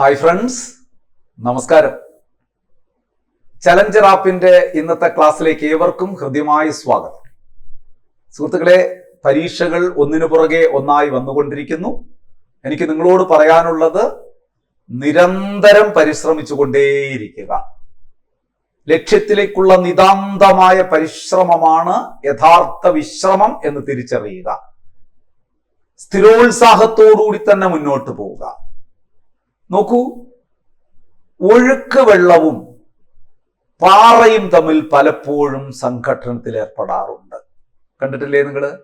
Hi friends നമസ്കാരം. Challenger ആപ്പിന്റെ ഇന്നത്തെ ക്ലാസ്സിലേക്ക് ഏവർക്കും ഹൃദ്യമായ സ്വാഗതം. സുഹൃത്തുക്കളെ പരീക്ഷകൾ ഒന്നിനു പുറകെ ഒന്നായി വന്നുകൊണ്ടിരിക്കുന്നു. എനിക്ക് നിങ്ങളോട് പറയാനുള്ളത് നിരന്തരം പരിശ്രമിച്ചുകൊണ്ടേയിരിക്കുക. ലക്ഷ്യത്തിലേക്കുള്ള നിതാന്തമായ പരിശ്രമമാണ് യഥാർത്ഥ വിശ്രമം എന്ന് തിരിച്ചറിയുക. സ്ഥിരോത്സാഹത്തോടുകൂടി തന്നെ മുന്നോട്ട് പോവുക. നോക്കൂ. ഒഴുക്ക് വെള്ളവും പാറയും തമ്മിൽ പലപ്പോഴും സംഘട്ടനത്തിൽ ഏർപ്പെടാറുണ്ട്. കണ്ടിട്ടില്ലേ നിങ്ങൾ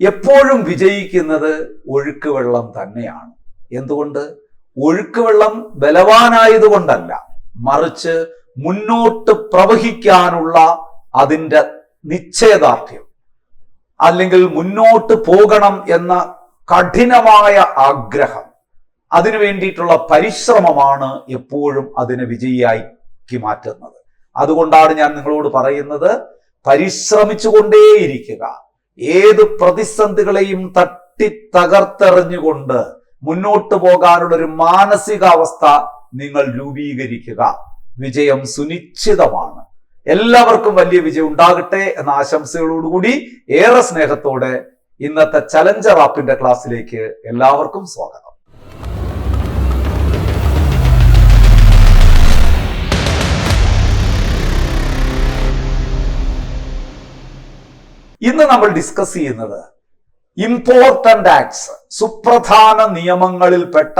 എപ്പോഴും വിജയിക്കുന്നത് ഒഴുക്ക് വെള്ളം തന്നെയാണ്. എന്തുകൊണ്ട്? ഒഴുക്ക് വെള്ളം ബലവാനായതുകൊണ്ടല്ല. മറിച്ച് മുന്നോട്ട് പ്രവഹിക്കാനുള്ള അതിന്റെ നിശ്ചയദാർഢ്യം. അല്ലെങ്കിൽ മുന്നോട്ട് പോകണം എന്ന കഠിനമായ ആഗ്രഹം. അതിനു വേണ്ടിയിട്ടുള്ള പരിശ്രമമാണ് എപ്പോഴും അതിനെ വിജയിയാക്കി മാറ്റുന്നത്. അതുകൊണ്ടാണ് ഞാൻ നിങ്ങളോട് പറയുന്നത് പരിശ്രമിച്ചുകൊണ്ടേയിരിക്കുക. ഏത് പ്രതിസന്ധികളെയും തട്ടി തകർത്തെറിഞ്ഞുകൊണ്ട് മുന്നോട്ട് പോകാനുള്ള ഒരു മാനസികാവസ്ഥ നിങ്ങൾ രൂപീകരിക്കുക. വിജയം സുനിശ്ചിതമാണ്. എല്ലാവർക്കും വലിയ വിജയം ഉണ്ടാകട്ടെ എന്ന ആശംസകളോടുകൂടി ഏറെ സ്നേഹത്തോടെ ഇന്നത്തെ ചലഞ്ചർ ആപ്പിന്റെ ക്ലാസ്സിലേക്ക് എല്ലാവർക്കും സ്വാഗതം. ഇന്ന് നമ്മൾ ഡിസ്കസ് ചെയ്യുന്നത് ഇമ്പോർട്ടന്റ് ആക്ട്സ് സുപ്രധാന നിയമങ്ങളിൽപ്പെട്ട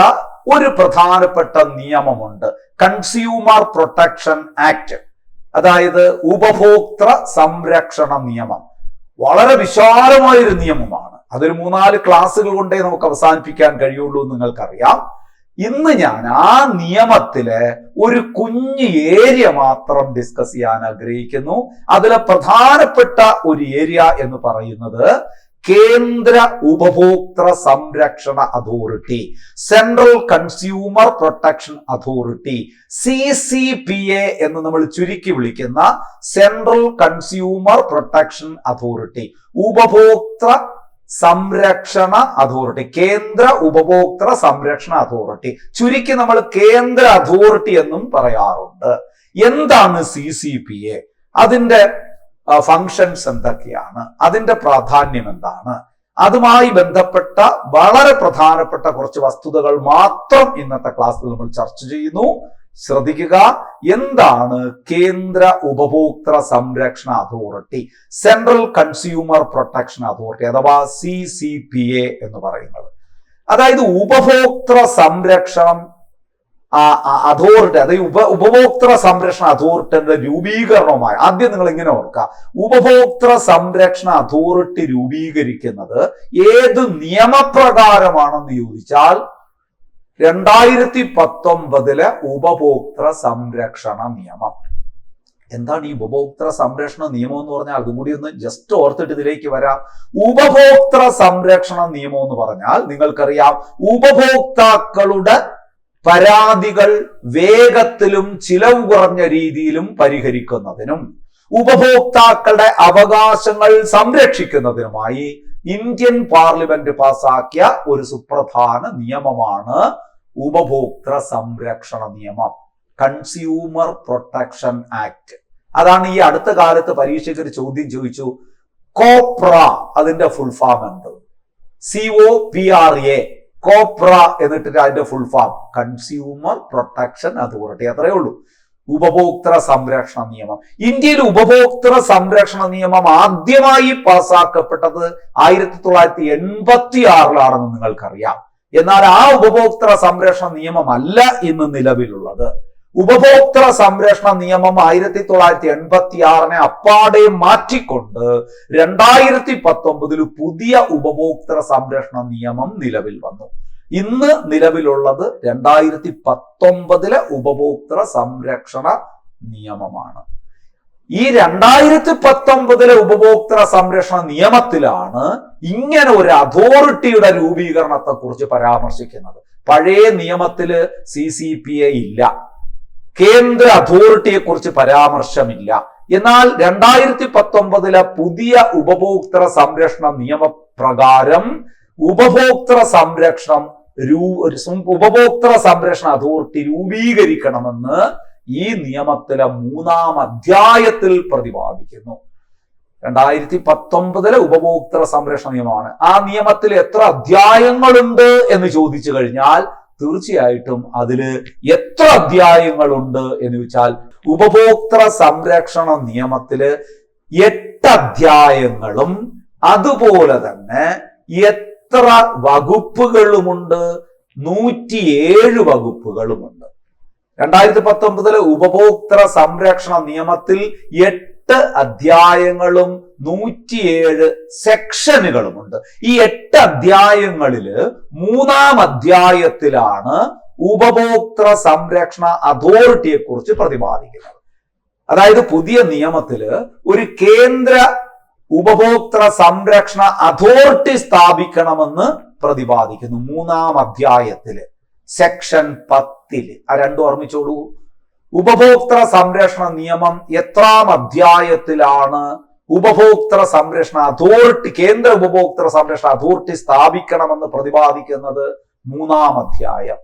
ഒരു പ്രധാനപ്പെട്ട നിയമമുണ്ട്. കൺസ്യൂമർ പ്രൊട്ടക്ഷൻ ആക്ട് അതായത് ഉപഭോക്തൃ സംരക്ഷണ നിയമം. വളരെ വിശാലമായൊരു നിയമമാണ്. അതൊരു മൂന്നാൽ ക്ലാസ്സുകൾ കൊണ്ടേ നമുക്ക് അവസാനിപ്പിക്കാൻ കഴിയുള്ളൂ എന്ന് നിങ്ങൾക്കറിയാം. ഇന്ന് ഞാൻ ആ നിയമത്തിലെ ഒരു കുഞ്ഞ് ഏരിയ മാത്രം ഡിസ്കസ് ചെയ്യാൻ ആഗ്രഹിക്കുന്നു. അതിലെ പ്രധാനപ്പെട്ട ഒരു ഏരിയ എന്ന് പറയുന്നത് കേന്ദ്ര ഉപഭോക്തൃ സംരക്ഷണ authority central consumer protection authority C C P A എന്ന് നമ്മൾ ചുരുക്കി വിളിക്കുന്ന സെൻട്രൽ കൺസ്യൂമർ പ്രൊട്ടക്ഷൻ അതോറിറ്റി ഉപഭോക്തൃ സംരക്ഷണ അതോറിറ്റി കേന്ദ്ര ഉപഭോക്തൃ സംരക്ഷണ അതോറിറ്റി. ചുരുക്കി നമ്മൾ കേന്ദ്ര അതോറിറ്റി എന്നും പറയാറുണ്ട്. എന്താണ് സി സി പി എ? അതിന്റെ ഫങ്ഷൻസ് എന്തൊക്കെയാണ്? അതിന്റെ പ്രാധാന്യം എന്താണ്? അതുമായി ബന്ധപ്പെട്ട വളരെ പ്രധാനപ്പെട്ട കുറച്ച് വസ്തുതകൾ മാത്രം ഇന്നത്തെ ക്ലാസ്സിൽ നമ്മൾ ചർച്ച ചെയ്യുന്നു. ശ്രദ്ധിക്കുക. എന്താണ് കേന്ദ്ര ഉപഭോക്തൃ സംരക്ഷണ authority? Central consumer protection authority അഥവാ സി സി പി എ എന്ന് പറയുന്നത്. അതായത് ഉപഭോക്തൃ സംരക്ഷണം അതോറിറ്റി അതായത് ഉപ ഉപഭോക്തൃ സംരക്ഷണ അതോറിറ്റിയുടെ രൂപീകരണവുമായി. ആദ്യം നിങ്ങൾ ഇങ്ങനെ ഓർക്കുക. ഉപഭോക്തൃ സംരക്ഷണ അതോറിറ്റി രൂപീകരിക്കുന്നത് ഏത് നിയമപ്രകാരമാണെന്ന് ചോദിച്ചാൽ രണ്ടായിരത്തി പത്തൊമ്പതിലെ ഉപഭോക്തൃ സംരക്ഷണ നിയമം. എന്താണ് ഈ ഉപഭോക്തൃ സംരക്ഷണ നിയമം എന്ന് പറഞ്ഞാൽ? അതും കൂടി ഒന്ന് ജസ്റ്റ് ഓർത്തിട്ട് ഇതിലേക്ക് വരാം. ഉപഭോക്തൃ സംരക്ഷണ നിയമം എന്ന് പറഞ്ഞാൽ നിങ്ങൾക്കറിയാം ഉപഭോക്താക്കളുടെ പരാതികൾ വേഗത്തിലും ചിലവ് കുറഞ്ഞ രീതിയിലും പരിഹരിക്കുന്നതിനും ഉപഭോക്താക്കളുടെ അവകാശങ്ങൾ സംരക്ഷിക്കുന്നതിനുമായി ഇന്ത്യൻ പാർലമെന്റ് പാസാക്കിയ ഒരു സുപ്രധാന നിയമമാണ് ഉപഭോക്തൃ സംരക്ഷണ നിയമം കൺസ്യൂമർ പ്രൊട്ടക്ഷൻ ആക്ട്. അതാണ് ഈ അടുത്ത കാലത്ത് പരീക്ഷയ്ക്ക് ഒരു ചോദ്യം ചോദിച്ചു കോപ്ര അതിന്റെ ഫുൾ ഫാം എന്ത്? C O P R A COPRA എന്നിട്ട് അതിന്റെ full form consumer protection authority അത്രയേ ഉള്ളൂ? ഉപഭോക്തൃ സംരക്ഷണ നിയമം. ഇന്ത്യയിൽ ഉപഭോക്തൃ സംരക്ഷണ നിയമം ആദ്യമായി പാസാക്കപ്പെട്ടത് ആയിരത്തി തൊള്ളായിരത്തി എൺപത്തി ആറിലാണെന്ന് നിങ്ങൾക്കറിയാം. എന്നാൽ ആ ഉപഭോക്തൃ സംരക്ഷണ നിയമമല്ല ഇന്ന് നിലവിലുള്ളത്. ഉപഭോക്തൃ സംരക്ഷണ നിയമം ആയിരത്തി തൊള്ളായിരത്തി എൺപത്തി ആറിനെ അപ്പാടെ മാറ്റിക്കൊണ്ട് രണ്ടായിരത്തി പത്തൊമ്പതിൽ പുതിയ ഉപഭോക്തൃ സംരക്ഷണ നിയമം നിലവിൽ വന്നു. ഇന്ന് നിലവിലുള്ളത് രണ്ടായിരത്തി പത്തൊമ്പതിലെ ഉപഭോക്തൃ സംരക്ഷണ നിയമമാണ്. ഈ രണ്ടായിരത്തി പത്തൊമ്പതിലെ ഉപഭോക്തൃ സംരക്ഷണ നിയമത്തിലാണ് ഇങ്ങനെ ഒരു അതോറിറ്റിയുടെ രൂപീകരണത്തെ കുറിച്ച് പരാമർശിക്കുന്നത്. പഴയ നിയമത്തിൽ സി സി പി എ ഇല്ല. കേന്ദ്ര അതോറിറ്റിയെ കുറിച്ച് പരാമർശമില്ല. എന്നാൽ രണ്ടായിരത്തി പത്തൊമ്പതിലെ പുതിയ ഉപഭോക്തൃ സംരക്ഷണ നിയമപ്രകാരം ഉപഭോക്തൃ സംരക്ഷണം ഉപഭോക്തൃ സംരക്ഷണ അതോറിറ്റി രൂപീകരിക്കണമെന്ന് ഈ നിയമത്തിലെ മൂന്നാം അധ്യായത്തിൽ പ്രതിപാദിക്കുന്നു. രണ്ടായിരത്തി പത്തൊമ്പതിലെ ഉപഭോക്തൃ സംരക്ഷണ നിയമമാണ്. ആ നിയമത്തിൽ എത്ര അധ്യായങ്ങളുണ്ട് എന്ന് ചോദിച്ചു കഴിഞ്ഞാൽ തീർച്ചയായിട്ടും അതിൽ എത്ര അധ്യായങ്ങളുണ്ട് എന്ന് വെച്ചാൽ ഉപഭോക്തൃ സംരക്ഷണ നിയമത്തിൽ എട്ട് അധ്യായങ്ങളും അതുപോലെ തന്നെ എത്ര വകുപ്പുകളുമുണ്ട്? നൂറ്റിയേഴ് വകുപ്പുകളുമുണ്ട്. രണ്ടായിരത്തി പത്തൊമ്പതിലെ ഉപഭോക്തൃ സംരക്ഷണ നിയമത്തിൽ എട്ട് അധ്യായങ്ങളും നൂറ്റിയേഴ് സെക്ഷനുകളുമുണ്ട്. ഈ എട്ട് അധ്യായങ്ങളിൽ മൂന്നാം അധ്യായത്തിലാണ് ഉപഭോക്തൃ സംരക്ഷണ അതോറിറ്റിയെ കുറിച്ച് പ്രതിപാദിക്കുന്നത്. അതായത് പുതിയ നിയമത്തിൽ ഒരു കേന്ദ്ര ഉപഭോക്തൃ സംരക്ഷണ അതോറിറ്റി സ്ഥാപിക്കണമെന്ന് പ്രതിപാദിക്കുന്നു മൂന്നാം അധ്യായത്തിൽ. സെക്ഷൻ പത്തിൽ. ആ രണ്ടും ഓർമ്മിച്ചോളൂ. ഉപഭോക്തൃ സംരക്ഷണ നിയമം എത്രാം അധ്യായത്തിലാണ്. ഉപഭോക്തൃ സംരക്ഷണ അതോറിറ്റി കേന്ദ്ര ഉപഭോക്തൃ സംരക്ഷണ അതോറിറ്റി സ്ഥാപിക്കണമെന്ന് പ്രതിപാദിക്കുന്നത് മൂന്നാം അധ്യായം.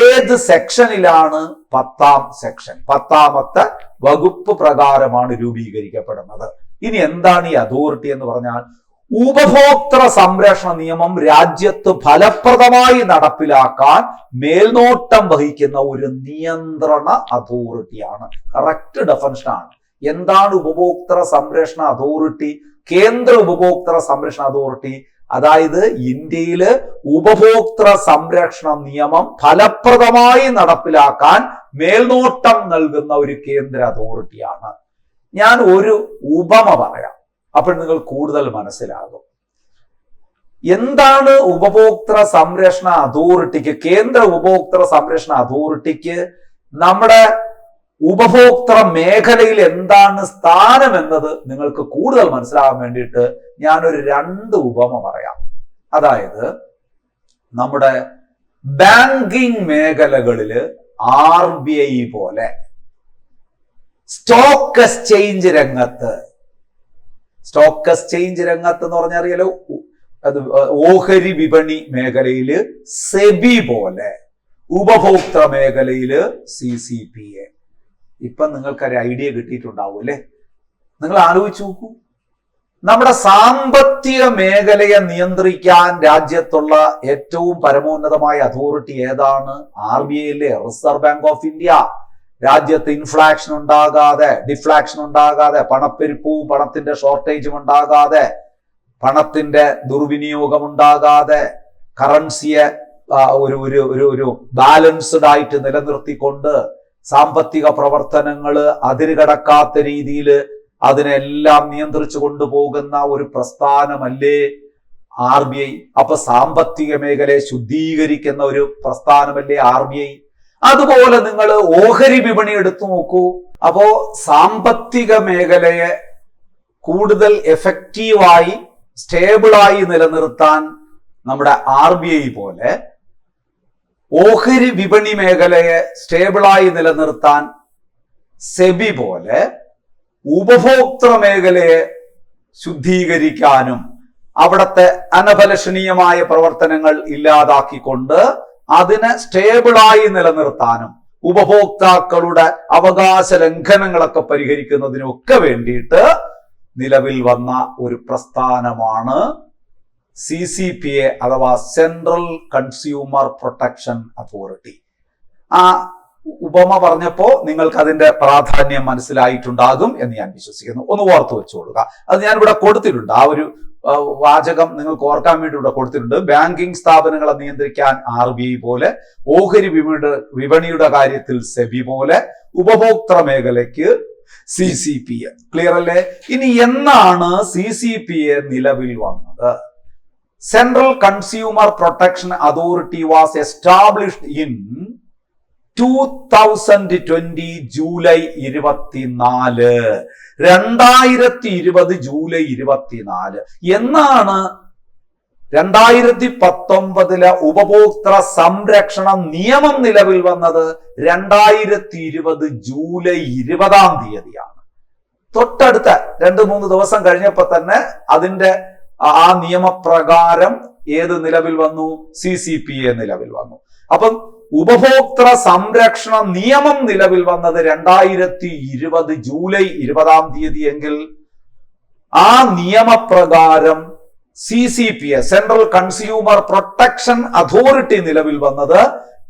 ഏത് സെക്ഷനിലാണ് പത്താം സെക്ഷൻ? പത്താമത്തെ വകുപ്പ് പ്രകാരമാണ് രൂപീകരിക്കപ്പെടുന്നത്. ഇനി എന്താണ് ഈ അതോറിറ്റി എന്ന് പറഞ്ഞാൽ ഉപഭോക്തൃ സംരക്ഷണ നിയമം രാജ്യത്ത് ഫലപ്രദമായി നടപ്പിലാക്കാൻ മേൽനോട്ടം വഹിക്കുന്ന ഒരു നിയന്ത്രണ അതോറിറ്റിയാണ്. കറക്റ്റ് ആണ്. എന്താണ് ഉപഭോക്തൃ സംരക്ഷണ അതോറിറ്റി? കേന്ദ്ര ഉപഭോക്തൃ സംരക്ഷണ അതോറിറ്റി. അതായത് ഇന്ത്യയിൽ ഉപഭോക്തൃ സംരക്ഷണ നിയമം ഫലപ്രദമായി നടപ്പിലാക്കാൻ മേൽനോട്ടം നൽകുന്ന ഒരു കേന്ദ്ര അതോറിറ്റിയാണ്. ഞാൻ ഒരു ഉപമ പറയാം. അപ്പോൾ നിങ്ങൾ കൂടുതൽ മനസ്സിലാകും. എന്താണ് ഉപഭോക്തൃ സംരക്ഷണ അതോറിറ്റിക്ക് കേന്ദ്ര ഉപഭോക്തൃ സംരക്ഷണ അതോറിറ്റിക്ക് നമ്മുടെ ഉപഭോക്തൃ മേഖലയിൽ എന്താണ് സ്ഥാനം എന്നത് നിങ്ങൾക്ക് കൂടുതൽ മനസ്സിലാകാൻ വേണ്ടിയിട്ട് ഞാനൊരു രണ്ട് ഉപമ പറയാം. അതായത് നമ്മുടെ ബാങ്കിങ് മേഖലകളിൽ ആർ ബി ഐ പോലെ സ്റ്റോക്ക് എക്സ്ചേഞ്ച് രംഗത്ത്. സ്റ്റോക്ക് എക്സ്ചേഞ്ച് രംഗത്ത് എന്ന് പറഞ്ഞാൽ അത് ഓഹരി വിപണി മേഖലയിൽ സെബി പോലെ ഉപഭോക്തൃ മേഖലയിൽ സി സി പി എ. ഇപ്പൊ നിങ്ങൾക്കൊരു ഐഡിയ കിട്ടിയിട്ടുണ്ടാവും അല്ലെ? നിങ്ങൾ ആലോചിച്ച് നോക്കൂ. നമ്മുടെ സാമ്പത്തിക മേഖലയെ നിയന്ത്രിക്കാൻ രാജ്യത്തുള്ള ഏറ്റവും പരമോന്നതമായ അതോറിറ്റി ഏതാണ്? ആർ ബി ഐയിലെ റിസർവ് ബാങ്ക് ഓഫ് ഇന്ത്യ. രാജ്യത്ത് ഇൻഫ്ലാക്ഷൻ ഉണ്ടാകാതെ ഡിഫ്ലാക്ഷൻ ഉണ്ടാകാതെ പണപ്പെരുപ്പവും പണത്തിന്റെ ഷോർട്ടേജും ഉണ്ടാകാതെ പണത്തിന്റെ ദുർവിനിയോഗം ഉണ്ടാകാതെ കറൻസിയെ ഒരു ഒരു ഒരു ഒരു ബാലൻസ്ഡ് ആയിട്ട് നിലനിർത്തിക്കൊണ്ട് സാമ്പത്തിക പ്രവർത്തനങ്ങൾ അതിരുകടക്കാത്ത രീതിയിൽ അതിനെല്ലാം നിയന്ത്രിച്ചു കൊണ്ടുപോകുന്ന ഒരു പ്രസ്ഥാനമല്ലേ ആർ ബി ഐ? അപ്പൊ സാമ്പത്തിക മേഖലയെ ശുദ്ധീകരിക്കുന്ന ഒരു പ്രസ്ഥാനമല്ലേ ആർ ബി ഐ? അതുപോലെ നിങ്ങൾ ഓഹരി വിപണി എടുത്തു നോക്കൂ. അപ്പോ സാമ്പത്തിക മേഖലയെ കൂടുതൽ എഫക്റ്റീവായി സ്റ്റേബിളായി നിലനിർത്താൻ നമ്മുടെ ആർ ബി ഐ പോലെ ഓഹരി വിപണി മേഖലയെ സ്റ്റേബിളായി നിലനിർത്താൻ സെബി പോലെ ഉപഭോക്തൃ മേഖലയെ ശുദ്ധീകരിക്കാനും അവിടത്തെ അനഫലഷണീയമായ പ്രവർത്തനങ്ങൾ ഇല്ലാതാക്കിക്കൊണ്ട് അതിനെ സ്റ്റേബിളായി നിലനിർത്താനും ഉപഭോക്താക്കളുടെ അവകാശ ലംഘനങ്ങളൊക്കെ പരിഹരിക്കുന്നതിനൊക്കെ വേണ്ടിയിട്ട് നിലവിൽ വന്ന ഒരു പ്രസ്ഥാനമാണ് സി സി പി എ അഥവാ സെൻട്രൽ കൺസ്യൂമർ പ്രൊട്ടക്ഷൻ അതോറിറ്റി ആ ഉപമ പറഞ്ഞപ്പോ നിങ്ങൾക്ക് അതിന്റെ പ്രാധാന്യം മനസ്സിലായിട്ടുണ്ടാകും എന്ന് ഞാൻ വിശ്വസിക്കുന്നു. ഒന്ന് ഓർത്തു വെച്ചോളുക അത് ഞാൻ ഇവിടെ കൊടുത്തിട്ടുണ്ട്. ആ ഒരു വാചകം നിങ്ങൾക്ക് ഓർക്കാൻ വേണ്ടി ഇവിടെ കൊടുത്തിട്ടുണ്ട്. ബാങ്കിംഗ് സ്ഥാപനങ്ങളെ നിയന്ത്രിക്കാൻ ആർ ബി ഐ പോലെ ഓഹരി വിപണിയുടെ വിപണിയുടെ കാര്യത്തിൽ സെബി പോലെ ഉപഭോക്തൃ മേഖലയ്ക്ക് C C P A. Clear അല്ലേ? ഇനി എന്നാണ് സി സി പി എ നിലവിൽ വന്നത്? Central consumer protection authority was established in two thousand twenty July ഇരുപത്തിനാല്. രണ്ടായിരത്തി ഇരുപത് ജൂലൈ ഇരുപത്തിനാല്. എന്നാണ് രണ്ടായിരത്തി പത്തൊമ്പതിലെ ഉപഭോക്തൃ സംരക്ഷണ നിയമം നിലവിൽ വന്നത്? രണ്ടായിരത്തി ഇരുപത് ജൂലൈ ഇരുപതാം തീയതിയാണ്. തൊട്ടടുത്ത രണ്ട് മൂന്ന് ദിവസം കഴിഞ്ഞപ്പോൾ തന്നെ അതിന്റെ ആ- നിയമപ്രകാരം ഏത് നിലവിൽ വന്നു? സി സി പി എ നിലവിൽ വന്നു. അപ്പം ഉപഭോക്തൃ സംരക്ഷണ നിയമം നിലവിൽ വന്നത് രണ്ടായിരത്തി ഇരുപത് ജൂലൈ ഇരുപതാം തീയതി എങ്കിൽ ആ നിയമപ്രകാരം C C P A central consumer protection authority നിലവിൽ വന്നത്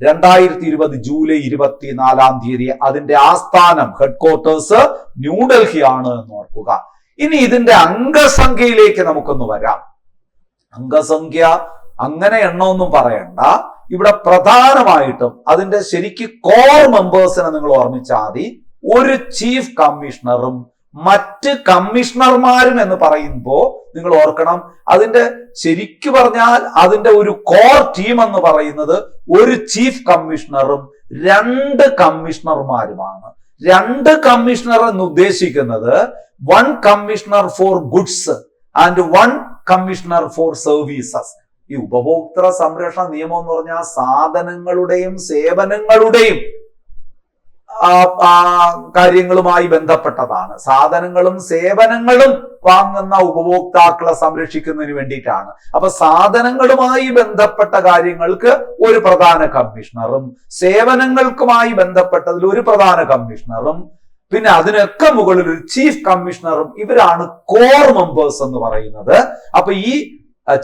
രണ്ടായിരത്തി ഇരുപത് ജൂലൈ ഇരുപത്തിനാലാം തീയതി. അതിന്റെ ആസ്ഥാനം ഹെഡ്ക്വാർട്ടേഴ്സ് ന്യൂഡൽഹി ആണ് എന്ന് ഓർക്കുക. ഇനി ഇതിന്റെ അംഗസംഖ്യയിലേക്ക് നമുക്കൊന്ന് വരാം. അംഗസംഖ്യ അങ്ങനെ എണ്ണമൊന്നും പറയണ്ട. ഇവിടെ പ്രധാനമായിട്ടും അതിന്റെ ശരിക്ക് കോർ മെമ്പേഴ്സിനെ നിങ്ങൾ ഓർമ്മിച്ചാൽ മതി. ഒരു ചീഫ് കമ്മീഷണറും മറ്റ് കമ്മീഷണർമാരും എന്ന് പറയുമ്പോൾ നിങ്ങൾ ഓർക്കണം അതിന്റെ ശരിക്കു പറഞ്ഞാൽ അതിന്റെ ഒരു കോർ ടീം എന്ന് പറയുന്നത് ഒരു ചീഫ് കമ്മീഷണറും രണ്ട് കമ്മീഷണർമാരുമാണ് രണ്ട് കമ്മീഷണർ എന്ന് ഉദ്ദേശിക്കുന്നത് one commissioner for goods and one commissioner for services ഈ ഉപഭോക്തൃ സംരക്ഷണ നിയമം എന്ന് പറഞ്ഞാൽ സാധനങ്ങളുടെയും സേവനങ്ങളുടെയും കാര്യങ്ങളുമായി ബന്ധപ്പെട്ടതാണ്. സാധനങ്ങളും സേവനങ്ങളും വാങ്ങുന്ന ഉപഭോക്താക്കളെ സംരക്ഷിക്കുന്നതിന് വേണ്ടിയിട്ടാണ്. അപ്പൊ സാധനങ്ങളുമായി ബന്ധപ്പെട്ട കാര്യങ്ങൾക്ക് ഒരു പ്രധാന കമ്മീഷണറും സേവനങ്ങൾക്കുമായി ബന്ധപ്പെട്ടതിൽ ഒരു പ്രധാന കമ്മീഷണറും പിന്നെ അതിനൊക്കെ മുകളിൽ ഒരു ചീഫ് കമ്മീഷണറും ഇവരാണ് കോർ മെമ്പേഴ്സ് എന്ന് പറയുന്നത്. അപ്പൊ ഈ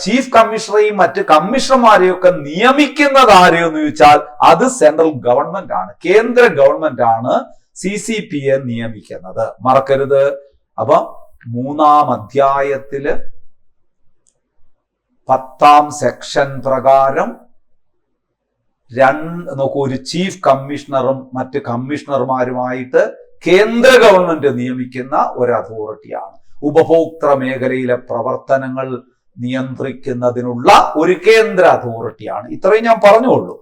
ചീഫ് കമ്മീഷണറെയും മറ്റ് കമ്മീഷണർമാരെയും ഒക്കെ നിയമിക്കുന്നത് ആരെയെന്ന് ചോദിച്ചാൽ അത് സെൻട്രൽ ഗവൺമെന്റ് ആണ്. കേന്ദ്ര ഗവൺമെന്റ് ആണ് സി സി പി എ നിയമിക്കുന്നത്. മറക്കരുത്. അപ്പൊ മൂന്നാം അധ്യായത്തിൽ പത്താം സെക്ഷൻ പ്രകാരം രണ്ട് നോക്കൂ ഒരു ചീഫ് കമ്മീഷണറും മറ്റ് കമ്മീഷണർമാരുമായിട്ട് കേന്ദ്ര ഗവൺമെന്റ് നിയമിക്കുന്ന ഒരു അതോറിറ്റിയാണ് ഉപഭോക്തൃ മേഖലയിലെ പ്രവർത്തനങ്ങൾ നിയന്ത്രിക്കുന്നതിനുള്ള ഒരു കേന്ദ്ര അതോറിറ്റിയാണ്. ഇത്രയും ഞാൻ പറഞ്ഞുള്ളൂ.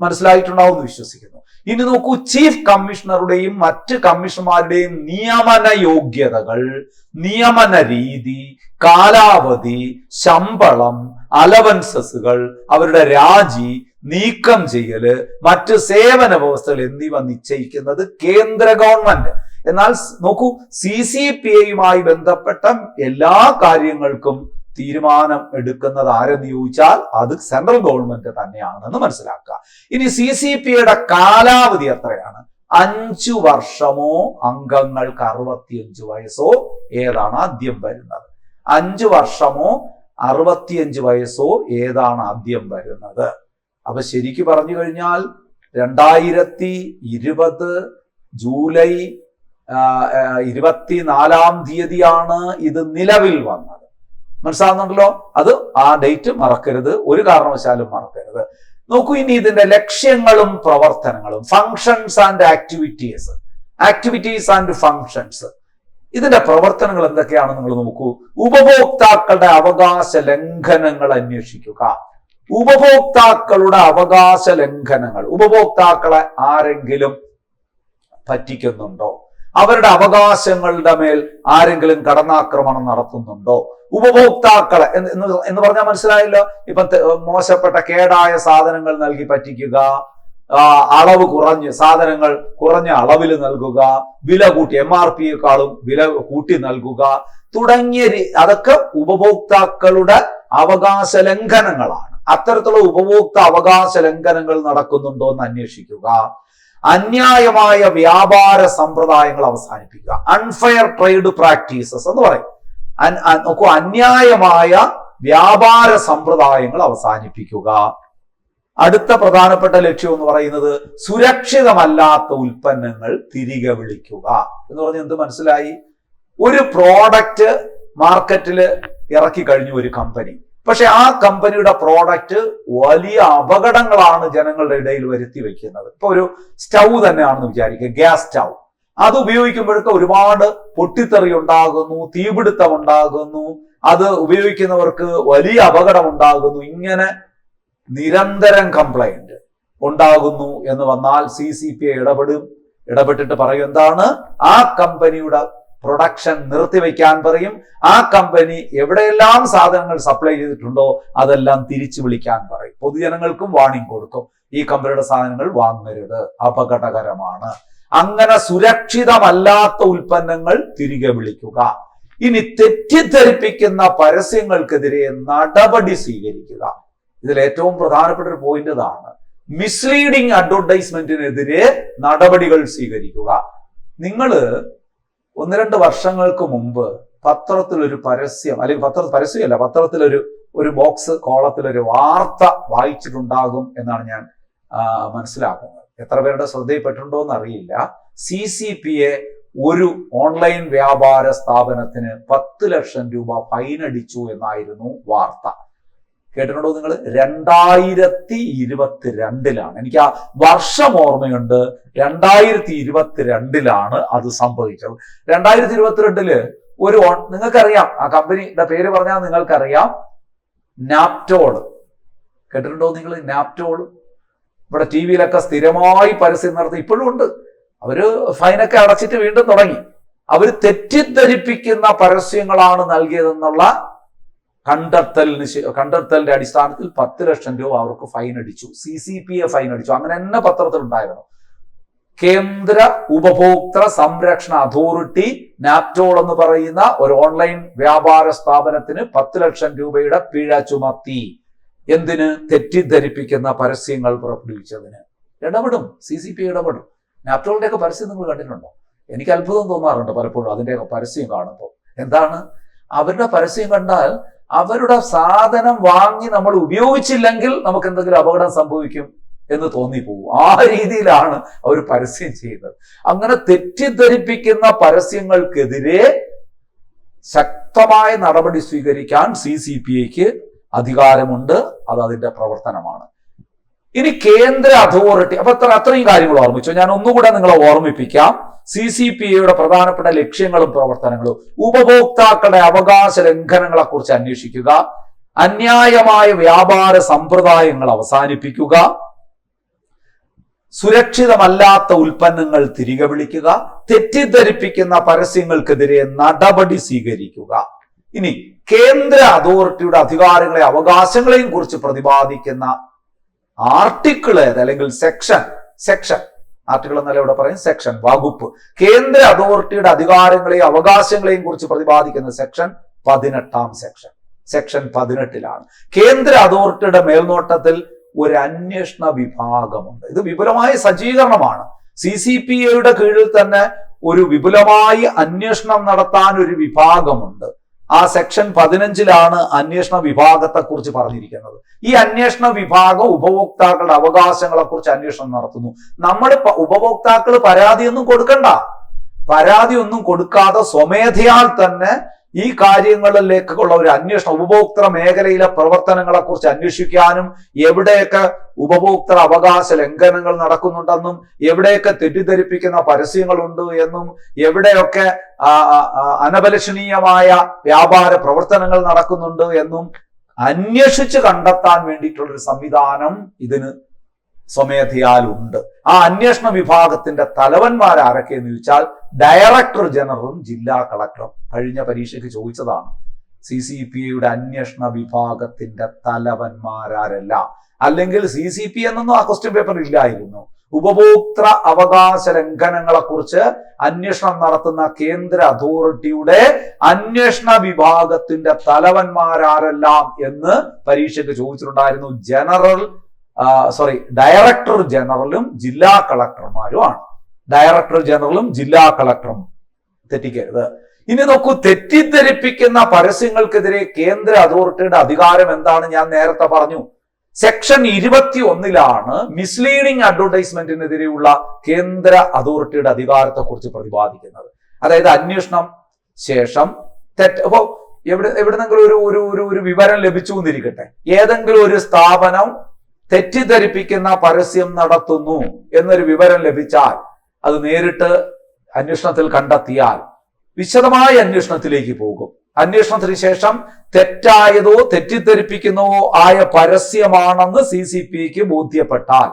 മനസ്സിലായിട്ടുണ്ടാവും എന്ന് വിശ്വസിക്കുന്നു. ഇനി നോക്കൂ ചീഫ് കമ്മീഷണറുടെയും മറ്റ് കമ്മീഷണർമാരുടെയും നിയമന യോഗ്യതകൾ നിയമന രീതി കാലാവധി ശമ്പളം അലവൻസസുകൾ അവരുടെ രാജി നീക്കം ചെയ്യൽ മറ്റ് സേവന വ്യവസ്ഥകൾ എന്നിവ നിശ്ചയിക്കുന്നത് കേന്ദ്ര ഗവൺമെന്റ്. എന്നാൽ നോക്കൂ സി സി പി ഐയുമായി ബന്ധപ്പെട്ട എല്ലാ കാര്യങ്ങൾക്കും തീരുമാനം എടുക്കുന്നത് ആരെന്ന് ചോദിച്ചാൽ അത് സെൻട്രൽ ഗവൺമെന്റ് തന്നെയാണെന്ന് മനസ്സിലാക്കുക. ഇനി സി സി പി ഐയുടെ കാലാവധി എത്രയാണ്? അഞ്ചു വർഷമോ അംഗങ്ങൾക്ക് അറുപത്തിയഞ്ച് വയസ്സോ ഏതാണ് ആദ്യം വരുന്നത്? അഞ്ചു വർഷമോ അറുപത്തിയഞ്ച് വയസ്സോ ഏതാണ് ആദ്യം വരുന്നത്? അപ്പൊ ശരിക്കു പറഞ്ഞു കഴിഞ്ഞാൽ രണ്ടായിരത്തി ഇരുപത് ജൂലൈ ഇരുപത്തിനാലാം തീയതിയാണ് ഇത് നിലവിൽ വന്നത്. മനസ്സിലാകുന്നുണ്ടല്ലോ അത് ആ ഡേറ്റ് മറക്കരുത്. ഒരു കാരണവശാലും മറക്കരുത്. നോക്കൂ ഇനി ഇതിന്റെ ലക്ഷ്യങ്ങളും പ്രവർത്തനങ്ങളും functions and activities activities and functions ഇതിന്റെ പ്രവർത്തനങ്ങൾ എന്തൊക്കെയാണ് നിങ്ങൾ നോക്കൂ? ഉപഭോക്താക്കളുടെ അവകാശ ലംഘനങ്ങൾ അന്വേഷിക്കുക. ഉപഭോക്താക്കളുടെ അവകാശ ലംഘനങ്ങൾ. ഉപഭോക്താക്കളെ ആരെങ്കിലും പറ്റിക്കുന്നുണ്ടോ? അവരുടെ അവകാശങ്ങളുടെ മേൽ ആരെങ്കിലും കടന്നാക്രമണം നടത്തുന്നുണ്ടോ? ഉപഭോക്താക്കളെ എന്ന് പറഞ്ഞാൽ മനസ്സിലായല്ലോ. ഇപ്പം മോശപ്പെട്ട കേടായ സാധനങ്ങൾ നൽകി പറ്റിക്കുക അളവ് കുറഞ്ഞ് സാധനങ്ങൾ കുറഞ്ഞ അളവിൽ നൽകുക വില കൂട്ടി എം ആർ പിയെക്കാളും വില കൂട്ടി നൽകുക തുടങ്ങിയ അതൊക്കെ ഉപഭോക്താക്കളുടെ അവകാശ ലംഘനങ്ങളാണ്. അത്തരത്തിലുള്ള ഉപഭോക്ത അവകാശ ലംഘനങ്ങൾ നടക്കുന്നുണ്ടോ എന്ന് അന്വേഷിക്കുക. അന്യായമായ വ്യാപാര സമ്പ്രദായങ്ങൾ അവസാനിപ്പിക്കുക. അൺഫെയർ ട്രേഡ് പ്രാക്ടീസസ് എന്ന് പറയും. നോക്കൂ അന്യായമായ വ്യാപാര സമ്പ്രദായങ്ങൾ അവസാനിപ്പിക്കുക. അടുത്ത പ്രധാനപ്പെട്ട ലക്ഷ്യം എന്ന് പറയുന്നത് സുരക്ഷിതമല്ലാത്ത ഉൽപ്പന്നങ്ങൾ തിരികെ വിളിക്കുക. എന്ന് പറഞ്ഞാൽ എന്ത് മനസ്സിലായി? ഒരു പ്രോഡക്റ്റ് മാർക്കറ്റിൽ ഇറക്കി കഴിഞ്ഞു ഒരു കമ്പനി പക്ഷെ ആ കമ്പനിയുടെ പ്രോഡക്റ്റ് വലിയ അപകടങ്ങളാണ് ജനങ്ങളുടെ ഇടയിൽ വരുത്തി വെക്കുന്നത്. ഇപ്പൊ ഒരു സ്റ്റൗ തന്നെയാണെന്ന് വിചാരിക്കുക ഗ്യാസ് സ്റ്റൗ. അത് ഉപയോഗിക്കുമ്പോഴൊക്കെ ഒരുപാട് പൊട്ടിത്തെറി ഉണ്ടാകുന്നു തീപിടുത്തം ഉണ്ടാകുന്നു അത് ഉപയോഗിക്കുന്നവർക്ക് വലിയ അപകടം ഉണ്ടാകുന്നു ഇങ്ങനെ നിരന്തരം കംപ്ലൈന്റ് ഉണ്ടാകുന്നു എന്ന് വന്നാൽ സി സി പി ഐ ഇടപെടും. ഇടപെട്ടിട്ട് പറയും എന്താണ്? ആ കമ്പനിയുടെ പ്രൊഡക്ഷൻ നിർത്തിവെക്കാൻ പറയും. ആ കമ്പനി എവിടെയെല്ലാം സാധനങ്ങൾ സപ്ലൈ ചെയ്തിട്ടുണ്ടോ അതെല്ലാം തിരിച്ചു വിളിക്കാൻ പറയും. പൊതുജനങ്ങൾക്കും വാണിംഗ് കൊടുക്കും ഈ കമ്പനിയുടെ സാധനങ്ങൾ വാങ്ങരുത്. അപകടകരമാണ്. അങ്ങനെ സുരക്ഷിതമല്ലാത്ത ഉൽപ്പന്നങ്ങൾ തിരികെ വിളിക്കുക. ഇനി തെറ്റിദ്ധരിപ്പിക്കുന്ന പരസ്യങ്ങൾക്കെതിരെ നടപടി സ്വീകരിക്കുക. ഇതിൽ ഏറ്റവും പ്രധാനപ്പെട്ട ഒരു പോയിന്റ് ഇതാണ്. മിസ്ലീഡിംഗ് അഡ്വർടൈസ്മെന്റിനെതിരെ നടപടികൾ സ്വീകരിക്കുക. നിങ്ങൾ ഒന്ന് രണ്ട് വർഷങ്ങൾക്ക് മുമ്പ് പത്രത്തിലൊരു പരസ്യം അല്ലെങ്കിൽ പത്ര പരസ്യമല്ല പത്രത്തിലൊരു ഒരു ബോക്സ് കോളത്തിലൊരു വാർത്ത വായിച്ചിട്ടുണ്ടാകും എന്നാണ് ഞാൻ മനസ്സിലാക്കുന്നത്. എത്ര പേരുടെ ശ്രദ്ധയിൽപ്പെട്ടിട്ടുണ്ടോ എന്ന് അറിയില്ല. സി സി പി എ ഒരു ഓൺലൈൻ വ്യാപാര സ്ഥാപനത്തിന് പത്ത് ലക്ഷം രൂപ ഫൈൻ അടിച്ചു എന്നായിരുന്നു വാർത്ത. കേട്ടിട്ടുണ്ടോ നിങ്ങൾ? രണ്ടായിരത്തി ഇരുപത്തിരണ്ടിലാണ് എനിക്ക് ആ വർഷം ഓർമ്മയുണ്ട്. രണ്ടായിരത്തി ഇരുപത്തിരണ്ടിലാണ് അത് സംഭവിച്ചത്. രണ്ടായിരത്തി ഇരുപത്തിരണ്ടിൽ ഒരു നിങ്ങൾക്കറിയാം ആ കമ്പനിയുടെ പേര് പറഞ്ഞാൽ നിങ്ങൾക്കറിയാം. നാപ്റ്റോൾ കേട്ടിട്ടുണ്ടോ നിങ്ങൾ നാപ്റ്റോൾ? ഇവിടെ ടി വിയിലൊക്കെ സ്ഥിരമായി പരസ്യം നടത്തി. ഇപ്പോഴും ഉണ്ട്. അവർ ഫൈനൊക്കെ അടച്ചിട്ട് വീണ്ടും തുടങ്ങി. അവർ തെറ്റിദ്ധരിപ്പിക്കുന്ന പരസ്യങ്ങളാണ് നൽകിയതെന്നുള്ള കണ്ടെത്തലിന് കണ്ടെത്തലിന്റെ അടിസ്ഥാനത്തിൽ പത്ത് ലക്ഷം രൂപ അവർക്ക് ഫൈൻ അടിച്ചു. C C P A fine അടിച്ചു. അങ്ങനെ തന്നെ പത്രത്തിലുണ്ടായിരുന്നു. കേന്ദ്ര ഉപഭോക്തൃ സംരക്ഷണ അതോറിറ്റി നാപ്റ്റോൾ എന്ന് പറയുന്ന ഒരു ഓൺലൈൻ വ്യാപാര സ്ഥാപനത്തിന് പത്ത് ലക്ഷം രൂപയുടെ പിഴ ചുമത്തി. എന്തിന്? തെറ്റിദ്ധരിപ്പിക്കുന്ന പരസ്യങ്ങൾ പുറപ്പെടുവിച്ചതിന്. ഇടപെടും. സി സി പി ഇടപെടും. നാപ്റ്റോളിന്റെ ഒക്കെ പരസ്യം നിങ്ങൾ കണ്ടിട്ടുണ്ടോ? എനിക്ക് അത്ഭുതം തോന്നാറുണ്ട് പലപ്പോഴും അതിന്റെ പരസ്യം കാണുമ്പോൾ. എന്താണ്? അവരുടെ പരസ്യം കണ്ടാൽ അവരുടെ സാധനം വാങ്ങി നമ്മൾ ഉപയോഗിച്ചില്ലെങ്കിൽ നമുക്ക് എന്തെങ്കിലും അപകടം സംഭവിക്കും എന്ന് തോന്നിപ്പോകും. ആ രീതിയിലാണ് അവർ പരസ്യം ചെയ്യുന്നത്. അങ്ങനെ തെറ്റിദ്ധരിപ്പിക്കുന്ന പരസ്യങ്ങൾക്കെതിരെ ശക്തമായ നടപടി സ്വീകരിക്കാൻ സി സി പി ഐക്ക് അധികാരമുണ്ട്. അത് അതിന്റെ പ്രവർത്തനമാണ്. ഇനി കേന്ദ്ര അതോറിറ്റി അപ്പൊ അത്ര അത്രയും കാര്യങ്ങൾ ഓർമ്മിച്ചു? ഞാൻ ഒന്നുകൂടെ നിങ്ങളെ ഓർമ്മിപ്പിക്കാം. സി സി പി ഐയുടെ പ്രധാനപ്പെട്ട ലക്ഷ്യങ്ങളും പ്രവർത്തനങ്ങളും ഉപഭോക്താക്കളുടെ അവകാശ ലംഘനങ്ങളെ കുറിച്ച് അന്വേഷിക്കുക അന്യായമായ വ്യാപാര സമ്പ്രദായങ്ങൾ അവസാനിപ്പിക്കുക സുരക്ഷിതമല്ലാത്ത ഉൽപ്പന്നങ്ങൾ തിരികെ വിളിക്കുക തെറ്റിദ്ധരിപ്പിക്കുന്ന പരസ്യങ്ങൾക്കെതിരെ നടപടി സ്വീകരിക്കുക. ഇനി കേന്ദ്ര അതോറിറ്റിയുടെ അധികാരങ്ങളെ അവകാശങ്ങളെയും കുറിച്ച് പ്രതിപാദിക്കുന്ന ആർട്ടിക്കിൾ ഏത് അല്ലെങ്കിൽ സെക്ഷൻ സെക്ഷൻ. ആർട്ടിക്കിൾ എന്നല്ല ഇവിടെ പറയും? സെക്ഷൻ വകുപ്പ്. കേന്ദ്ര അതോറിറ്റിയുടെ അധികാരങ്ങളെയും അവകാശങ്ങളെയും കുറിച്ച് പ്രതിപാദിക്കുന്ന സെക്ഷൻ പതിനെട്ടാം സെക്ഷൻ. സെക്ഷൻ പതിനെട്ടിലാണ്. കേന്ദ്ര അതോറിറ്റിയുടെ മേൽനോട്ടത്തിൽ ഒരു അന്വേഷണ വിഭാഗമുണ്ട്. ഇത് വിപുലമായ സജ്ജീകരണമാണ്. സി സി പി ഐയുടെ കീഴിൽ തന്നെ ഒരു വിപുലമായി അന്വേഷണം നടത്താൻ ഒരു വിഭാഗമുണ്ട്. ആ സെക്ഷൻ പതിനഞ്ചിലാണ് അന്വേഷണ വിഭാഗത്തെക്കുറിച്ച് പറഞ്ഞിരിക്കുന്നത്. ഈ അന്വേഷണ വിഭാഗം ഉപഭോക്താക്കളുടെ അവകാശങ്ങളെക്കുറിച്ച് അന്വേഷണം നടത്തുന്നു. നമ്മൾ ഉപഭോക്താക്കൾ പരാതിയൊന്നും കൊടുക്കണ്ട. പരാതി ഒന്നും കൊടുക്കാതെ സ്വമേധയാൽ തന്നെ ഈ കാര്യങ്ങളിലേക്കുള്ള ഒരു അന്വേഷണം ഉപഭോക്തൃ മേഖലയിലെ പ്രവർത്തനങ്ങളെക്കുറിച്ച് അന്വേഷിക്കാനും എവിടെയൊക്കെ ഉപഭോക്തൃ അവകാശ ലംഘനങ്ങൾ നടക്കുന്നുണ്ടെന്നും എവിടെയൊക്കെ തെറ്റിദ്ധരിപ്പിക്കുന്ന പരസ്യങ്ങളുണ്ട് എന്നും എവിടെയൊക്കെ അനബലഷണീയമായ വ്യാപാര പ്രവർത്തനങ്ങൾ നടക്കുന്നുണ്ട് എന്നും അന്വേഷിച്ച് കണ്ടെത്താൻ വേണ്ടിയിട്ടുള്ള ഒരു സംവിധാനം ഇതിന് സ്വമേധയാൽ ഉണ്ട് ആ അന്വേഷണ വിഭാഗത്തിന്റെ തലവന്മാർ ആരൊക്കെയെന്ന് ചോദിച്ചാൽ ഡയറക്ടർ ജനറലും ജില്ലാ കളക്ടറും. കഴിഞ്ഞ പരീക്ഷയ്ക്ക് ചോദിച്ചതാണ് സി സി പി ഐയുടെ അന്വേഷണ വിഭാഗത്തിന്റെ തലവന്മാരാരല്ല. അല്ലെങ്കിൽ സി സി പി എന്നൊന്നും ആ ക്വസ്റ്റ്യൻ പേപ്പറിൽ ഇല്ലായിരുന്നു. ഉപഭോക്തൃ അവകാശ ലംഘനങ്ങളെ കുറിച്ച് അന്വേഷണം നടത്തുന്ന കേന്ദ്ര അതോറിറ്റിയുടെ അന്വേഷണ വിഭാഗത്തിന്റെ തലവന്മാരാരെല്ലാം എന്ന് പരീക്ഷയ്ക്ക് ചോദിച്ചിട്ടുണ്ടായിരുന്നു. ജനറൽ സോറി ഡയറക്ടർ ജനറലും ജില്ലാ കളക്ടർമാരുമാണ് ഡയറക്ടർ ജനറലും ജില്ലാ കളക്ടറും. തെറ്റിക്കരുത്. ഇനി നോക്കൂ തെറ്റിദ്ധരിപ്പിക്കുന്ന പരസ്യങ്ങൾക്കെതിരെ കേന്ദ്ര അതോറിറ്റിയുടെ അധികാരം എന്താണ് ഞാൻ നേരത്തെ പറഞ്ഞു. സെക്ഷൻ ഇരുപത്തി ഒന്നിലാണ് മിസ്ലീഡിംഗ് അഡ്വർടൈസ്മെന്റിനെതിരെയുള്ള കേന്ദ്ര അതോറിറ്റിയുടെ അധികാരത്തെ കുറിച്ച് പ്രതിപാദിക്കുന്നത്. അതായത് അന്വേഷണം ശേഷം തെറ്റ്. അപ്പോ എവിടെ എവിടെന്നെങ്കിലും ഒരു ഒരു ഒരു ഒരു വിവരം ലഭിച്ചു എന്നിരിക്കട്ടെ ഏതെങ്കിലും ഒരു സ്ഥാപനം തെറ്റിദ്ധരിപ്പിക്കുന്ന പരസ്യം നടത്തുന്നു എന്നൊരു വിവരം ലഭിച്ചാൽ അത് നേരിട്ട് അന്വേഷണത്തിൽ കണ്ടെത്തിയാൽ വിശദമായ അന്വേഷണത്തിലേക്ക് പോകും. അന്വേഷണത്തിന് ശേഷം തെറ്റായതോ തെറ്റിദ്ധരിപ്പിക്കുന്നതോ ആയ പരസ്യമാണെന്ന് സി സി പിക്ക് ബോധ്യപ്പെട്ടാൽ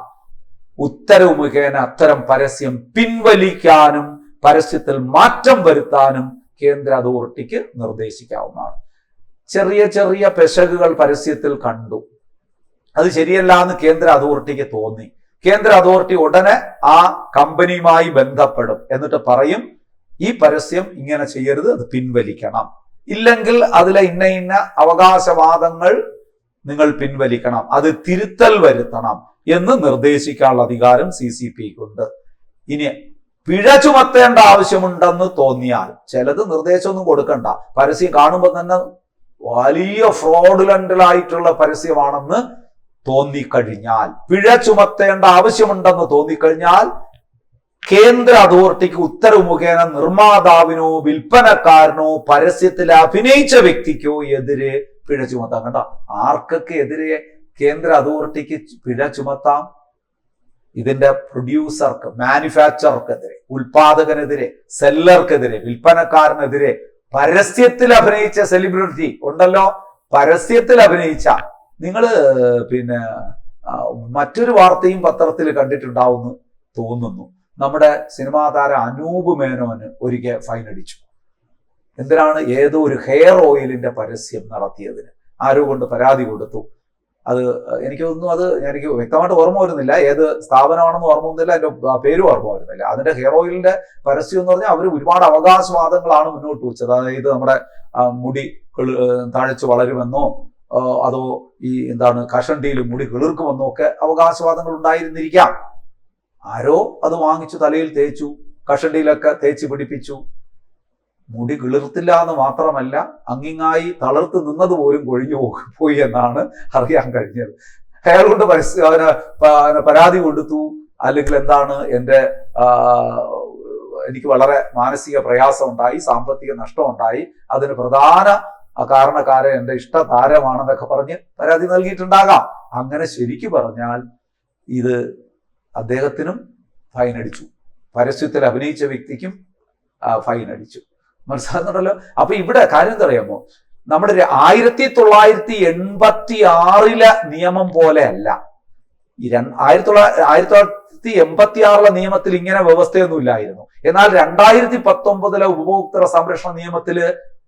ഉത്തരവ് മുഖേന അത്തരം പരസ്യം പിൻവലിക്കാനും പരസ്യത്തിൽ മാറ്റം വരുത്താനും കേന്ദ്ര അതോറിറ്റിക്ക് നിർദ്ദേശിക്കാവുന്നതാണ്. ചെറിയ ചെറിയ പെശകുകൾ പരസ്യത്തിൽ കണ്ടു. അത് ശരിയല്ല എന്ന് കേന്ദ്ര അതോറിറ്റിക്ക് തോന്നി. കേന്ദ്ര അതോറിറ്റി ഉടനെ ആ കമ്പനിയുമായി ബന്ധപ്പെടും. എന്നിട്ട് പറയും ഈ പരസ്യം ഇങ്ങനെ ചെയ്യരുത് അത് പിൻവലിക്കണം. ഇല്ലെങ്കിൽ അതിലെ ഇന്ന ഇന്ന അവകാശവാദങ്ങൾ നിങ്ങൾ പിൻവലിക്കണം. അത് തിരുത്തൽ വരുത്തണം എന്ന് നിർദ്ദേശിക്കാനുള്ള അധികാരം സി സി പിക്കുണ്ട് ഇനി പിഴ ചുമത്തേണ്ട ആവശ്യമുണ്ടെന്ന് തോന്നിയാൽ ചിലത് നിർദ്ദേശമൊന്നും കൊടുക്കണ്ട. പരസ്യം കാണുമ്പോൾ തന്നെ വലിയ ഫ്രോഡുലന്റലായിട്ടുള്ള പരസ്യമാണെന്ന് തോന്നിക്കഴിഞ്ഞാൽ പിഴ ചുമത്തേണ്ട ആവശ്യമുണ്ടെന്ന് തോന്നിക്കഴിഞ്ഞാൽ കേന്ദ്ര അതോറിറ്റിക്ക് ഉത്തരവ് മുഖേന നിർമ്മാതാവിനോ വിൽപ്പനക്കാരനോ പരസ്യത്തിൽ അഭിനയിച്ച വ്യക്തിക്കോ എതിരെ പിഴ ചുമത്താം. കണ്ട? ആർക്കൊക്കെ എതിരെ കേന്ദ്ര അതോറിറ്റിക്ക് പിഴ ചുമത്താം? ഇതിന്റെ പ്രൊഡ്യൂസർക്ക് മാനുഫാക്ചറർക്കെതിരെ ഉൽപാദകനെതിരെ സെല്ലർക്കെതിരെ വിൽപ്പനക്കാരനെതിരെ പരസ്യത്തിൽ അഭിനയിച്ച സെലിബ്രിറ്റി ഉണ്ടല്ലോ. പരസ്യത്തിൽ അഭിനയിച്ച നിങ്ങൾ പിന്നെ മറ്റൊരു വാർത്തയും പത്രത്തിൽ കണ്ടിട്ടുണ്ടാവുമെന്ന് തോന്നുന്നു. നമ്മുടെ സിനിമാ താരം അനൂപ് മേനോന് ഒരിക്കൽ ഫൈൻ അടിച്ചു. എന്തിനാണ് ഏതോ ഒരു ഹെയർ ഓയിലിന്റെ പരസ്യം നടത്തിയതിന്? ആരോ കൊണ്ട് പരാതി കൊടുത്തു? അത് എനിക്ക് തോന്നുന്നു അത് എനിക്ക് വ്യക്തമായിട്ട് ഓർമ്മ വരുന്നില്ല. ഏത് സ്ഥാപനമാണെന്ന് ഓർമ്മ വരുന്നില്ല അതിന്റെ പേര് ഓർമ്മ വരുന്നില്ല. അതിന്റെ ഹെയർ ഓയിലിന്റെ പരസ്യം എന്ന് പറഞ്ഞാൽ അവർ ഒരുപാട് അവകാശവാദങ്ങളാണ് മുന്നോട്ട് വെച്ചത്. അതായത് നമ്മുടെ മുടി താഴ്ച വളരുമെന്നോ അതോ ഈ എന്താണ് കഷണ്ടിയിൽ മുടി കിളിർക്കുമെന്നോ ഒക്കെ അവകാശവാദങ്ങൾ ഉണ്ടായിരുന്നിരിക്കാം. ആരോ അത് വാങ്ങിച്ചു തലയിൽ തേച്ചു കഷണ്ടിയിലൊക്കെ തേച്ച് പിടിപ്പിച്ചു. മുടി കിളിർത്തില്ല എന്ന് മാത്രമല്ല അങ്ങിങ്ങായി തളർത്ത് നിന്നത് പോലും കൊഴിഞ്ഞു പോയി എന്നാണ് അറിയാൻ കഴിഞ്ഞത്. അയാൾ കൊണ്ട് പരസ്യ പരാതി കൊടുത്തു. അല്ലെങ്കിൽ എന്താണ് എന്റെ എനിക്ക് വളരെ മാനസിക പ്രയാസം ഉണ്ടായി സാമ്പത്തിക നഷ്ടം ഉണ്ടായി അതിന് പ്രധാന കാരണക്കാരൻ എന്റെ ഇഷ്ട താരമാണെന്നൊക്കെ പറഞ്ഞ് പരാതി നൽകിയിട്ടുണ്ടാകാം. അങ്ങനെ ശരിക്കു പറഞ്ഞാൽ ഇത് അദ്ദേഹത്തിനും ഫൈൻ അടിച്ചു. പരസ്യത്തിൽ അഭിനയിച്ച വ്യക്തിക്കും ഫൈൻ അടിച്ചു. മനസ്സിലാകുന്നുണ്ടല്ലോ അപ്പൊ ഇവിടെ കാര്യം എന്താ അറിയാമോ നമ്മുടെ ആയിരത്തി തൊള്ളായിരത്തി എൺപത്തി ആറിലെ നിയമം പോലെ അല്ല. ആയിരത്തി തൊള്ളായിരത്തി ആയിരത്തി തൊള്ളായിരത്തി എൺപത്തി ആറിലെ നിയമത്തിൽ ഇങ്ങനെ വ്യവസ്ഥയൊന്നും ഇല്ലായിരുന്നു. എന്നാൽ രണ്ടായിരത്തി പത്തൊമ്പതിലെ ഉപഭോക്തൃ സംരക്ഷണ നിയമത്തിൽ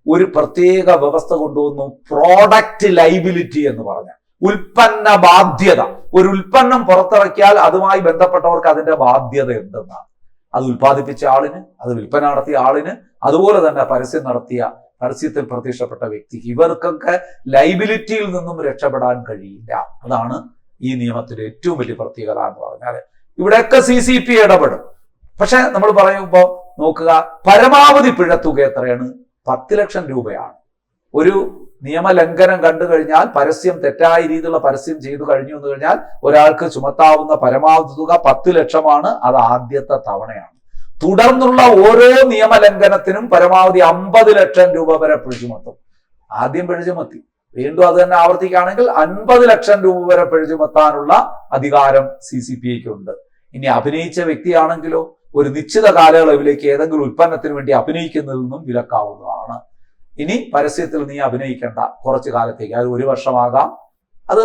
ഒരു പ്രത്യേക വ്യവസ്ഥ കൊണ്ടുവന്നു. പ്രോഡക്റ്റ് ലൈബിലിറ്റി എന്ന് പറഞ്ഞ ഉൽപ്പന്ന ബാധ്യത. ഒരു ഉൽപ്പന്നം പുറത്തിറക്കിയാൽ അതുമായി ബന്ധപ്പെട്ടവർക്ക് അതിന്റെ ബാധ്യത ഉണ്ടെന്നാണ് അത് ഉൽപ്പാദിപ്പിച്ച ആളിന് അത് വിൽപ്പന നടത്തിയ ആളിന് അതുപോലെ തന്നെ പരസ്യം നടത്തിയ പരസ്യത്തിൽ പ്രത്യക്ഷപ്പെട്ട വ്യക്തിക്ക് ഇവർക്കൊക്കെ ലൈബിലിറ്റിയിൽ നിന്നും രക്ഷപ്പെടാൻ കഴിയില്ല. അതാണ് ഈ നിയമത്തിന്റെ ഏറ്റവും വലിയ പ്രത്യേകത എന്ന് പറഞ്ഞാൽ. ഇവിടെയൊക്കെ സി സി പി ഇടപെടും. പക്ഷെ നമ്മൾ പറയുമ്പോൾ നോക്കുക പരമാവധി പിഴത്തുക എത്രയാണ്? പത്ത് ലക്ഷം രൂപയാണ്. ഒരു നിയമലംഘനം കണ്ടു കഴിഞ്ഞാൽ പരസ്യം തെറ്റായ രീതിയിലുള്ള പരസ്യം ചെയ്തു കഴിഞ്ഞു എന്ന് കഴിഞ്ഞാൽ ഒരാൾക്ക് ചുമത്താവുന്ന പരമാവധി തുക പത്ത് ലക്ഷമാണ്. അത് ആദ്യത്തെ തവണയാണ്. തുടർന്നുള്ള ഓരോ നിയമലംഘനത്തിനും പരമാവധി അമ്പത് ലക്ഷം രൂപ വരെ പിഴ ചുമത്തും ആദ്യം പിഴ ചുമത്തി വീണ്ടും അത് തന്നെ ആവർത്തിക്കുകയാണെങ്കിൽ അൻപത് ലക്ഷം രൂപ വരെ പിഴ ചുമത്താനുള്ള അധികാരം സി സി പി ഐക്ക് ഉണ്ട് ഇനി അഭിനയിച്ച വ്യക്തിയാണെങ്കിലോ ഒരു നിശ്ചിത കാലയളവിലേക്ക് ഏതെങ്കിലും ഉൽപ്പന്നത്തിന് വേണ്ടി അഭിനയിക്കുന്നതിൽ നിന്നും വിലക്കാവുന്നതാണ്. ഇനി പരസ്യത്തിൽ നീ അഭിനയിക്കേണ്ട. കുറച്ചു കാലത്തേക്ക്. അത് ഒരു വർഷമാകാം. അത്